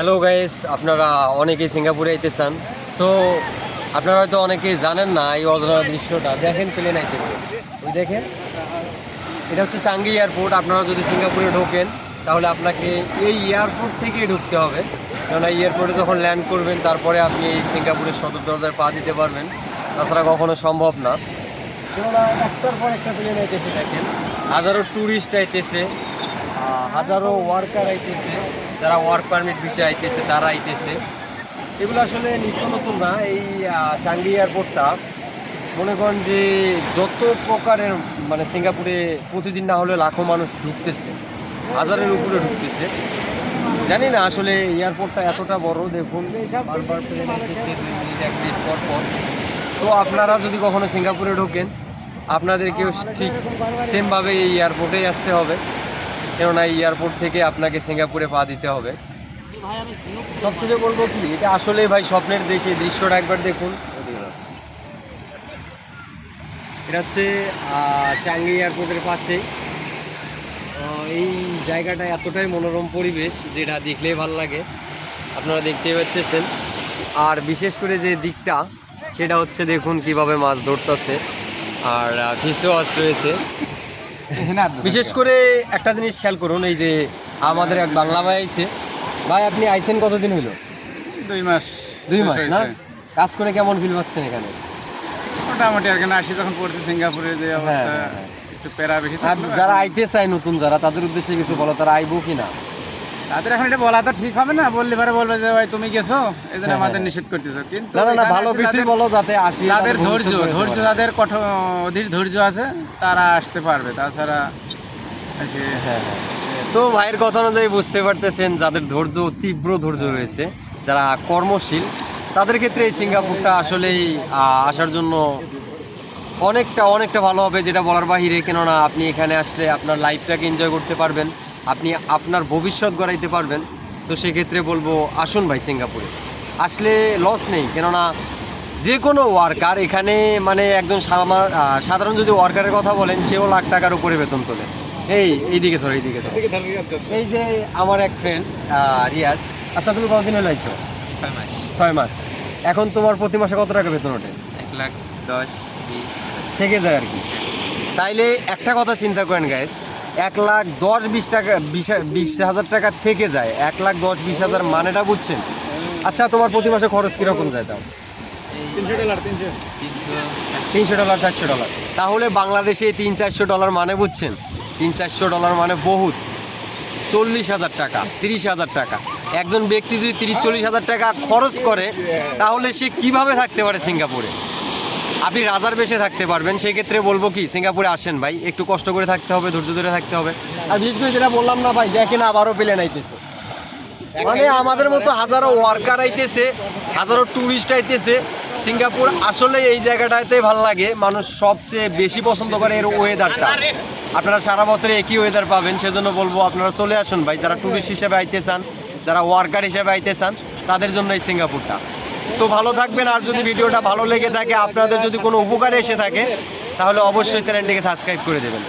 Hello guys আপনারা অনেকেই সিঙ্গাপুরে আইতে চান সো আপনারা হয়তো অনেকেই জানেন না এই অজানা দৃশ্যটা। দেখেন, প্লেন আইতেছে। ওই দেখেন, এটা হচ্ছে চাঙ্গি এয়ারপোর্ট। আপনারা যদি সিঙ্গাপুরে ঢোকেন, তাহলে আপনাকে এই এয়ারপোর্ট থেকেই ঢুকতে হবে। কেননা এয়ারপোর্টে যখন ল্যান্ড করবেন, তারপরে আপনি এই সিঙ্গাপুরের সদর দরজায় পা দিতে পারবেন। তাছাড়া কখনো সম্ভব না। কেননা একটার পর একটা প্লেন আইতেছে, দেখেন। হাজারো ট্যুরিস্ট আইতেছে হাজারো ওয়ার্কার আইতেছে। যারা ওয়ার্ক পারমিট বিষয়ে আইতেছে, তারা আইতেছে। এগুলো আসলে নিত্য নতুন না, এই চাঙ্গি এয়ারপোর্টটা মনে করেন যে যত প্রকারের মানে সিঙ্গাপুরে প্রতিদিন না হলে লাখো মানুষ ঢুকতেছে, হাজারের উপরে ঢুকতেছে। জানি না আসলে এয়ারপোর্টটা এতটা বড়, দেখুন মিনিট এক মিনিট পর পর। তো আপনারা যদি কখনো সিঙ্গাপুরে ঢোকেন, আপনাদেরকেও ঠিক সেমভাবে এই এয়ারপোর্টেই আসতে হবে। কেননা এয়ারপোর্ট থেকে আপনাকে সিঙ্গাপুরে পা দিতে হবে। সবথেকে বলব কি এটা আসলে ভাই স্বপ্নের দেশ এই দৃশ্যটা একবার দেখুন। এটা হচ্ছে চাঙ্গি এয়ারপোর্টের আহ, এই জায়গাটা এতটাই মনোরম পরিবেশ যেটা দেখলেই ভালো লাগে। আপনারা দেখতেই পাচ্ছেন। আর বিশেষ করে যে দিকটা সেটা হচ্ছে দেখুন কীভাবে মাছ ধরতেছে। আর ফিস ওয়াশ রয়েছে। বিশেষ করে একটা জিনিস খেয়াল করুন এই যে আমাদের এক বাংলা ভাই আইছে। ভাই আপনি আইছেন কতদিন হইল? দুই মাস দুই মাস না? কাজ করে কেমন ফিল পাচ্ছেন এখানে? মোটামুটি আর কেন আসি যখন পড়তে সিঙ্গাপুরে যে অবস্থা হ্যাঁ, হ্যাঁ। একটু প্যারা বেশি যারা আইতে চায় নতুন যারা তাদের উদ্দেশ্যে কিছু বলো তারা আইবো কি না তাদের এখন এটা বলা তো ঠিক হবে না বললে পরে বলবে যে ভাই তুমি গেছো এই জন্য হ্যাঁ, আমাদের হ্যাঁ। নিষেধ করতেছো কিন্তু না ভালো কিছুই যাদের- বলো যাতে আসি যাদের তাদের ধৈর্য ধৈর্য। যাদের কঠোর অধীর ধৈর্য আছে তারা আসতে পারবে তাছাড়া হ্যাঁ। তো ভাইয়ের কথা অনুযায়ী বুঝতে পারতেছেন যাদের ধৈর্য তীব্র ধৈর্য রয়েছে যারা কর্মশীল তাদের ক্ষেত্রে এই সিঙ্গাপুরটা আসলেই আসার জন্য অনেকটা অনেকটা ভালো হবে যেটা বলার বাহিরে কেননা আপনি এখানে আসলে আপনার লাইফটাকে এনজয় করতে পারবেন আপনি আপনার ভবিষ্যৎ গড়াইতে পারবেন। তো সেক্ষেত্রে বলব আসুন ভাই সিঙ্গাপুরে। আসলে লস নেই কেননা যে কোনো ওয়ার্কার এখানে মানে একজন সাধারণ যদি ওয়ার্কারের কথা বলেন সেও লাখ টাকার উপরে বেতন তোলে। এই এইদিকে ধরো এইদিকে ধরো। এই যে আমার এক ফ্রেন্ড রিয়াজ আচ্ছা তুমি কতদিন হলো আইছো? ছয় মাস। ছয় মাস। এখন তোমার প্রতি মাসে কত টাকা বেতন ওঠে? এক লাখ দশ বিশ। থেকে যায় আর কি। তাইলে একটা কথা চিন্তা করেন গাইস এক লাখ দশ বিশ টাকা বিশ বিশ হাজার টাকা থেকে যায়। এক লাখ দশ বিশ হাজার মানেটা বুঝছেন? আচ্ছা তোমার প্রতি মাসে খরচ কীরকম যায় তাও? তিনশো ডলার তিনশো। তিনশো ডলার চারশো ডলার। তাহলে বাংলাদেশে তিন চারশো ডলার মানে বুঝছেন? তিন চারশো ডলার মানে বহুত। চল্লিশ হাজার টাকা তিরিশ হাজার টাকা। একজন ব্যক্তি যদি তিরিশ চল্লিশ হাজার টাকা খরচ করে তাহলে সে কীভাবে থাকতে পারে সিঙ্গাপুরে? আপনি রাজার বেশে থাকতে পারবেন, সেক্ষেত্রে বলব কি, সিঙ্গাপুরে আসেন ভাই, একটু কষ্ট করে থাকতে হবে, ধৈর্য ধরে থাকতে হবে। আর বিশেষ করে যেটা বললাম না ভাই, দেখেন আবারও প্লেন আইতেছে। মানে আমাদের মতো হাজারো ওয়ার্কার আইতেছে, হাজারো ট্যুরিস্ট আইতেছে। সিঙ্গাপুর আসলে এই জায়গাটাতে ভালো লাগে, মানুষ সবচেয়ে বেশি পছন্দ করে এর ওয়েদারটা আপনারা সারা বছরে একই ওয়েদার পাবেন, সেজন্য বলব আপনারা চলে আসুন ভাই, যারা ট্যুরিস্ট হিসেবে আইতে চান, যারা ওয়ার্কার হিসেবে আইতে চান, তাদের জন্য এই সিঙ্গাপুরটা। সো ভালো থাকবেন। আর যদি ভিডিওটা ভালো লেগে থাকে, আপনাদের যদি কোনো উপকারে এসে থাকে, তাহলে অবশ্যই চ্যানেলটিকে সাবস্ক্রাইব করে দেবেন।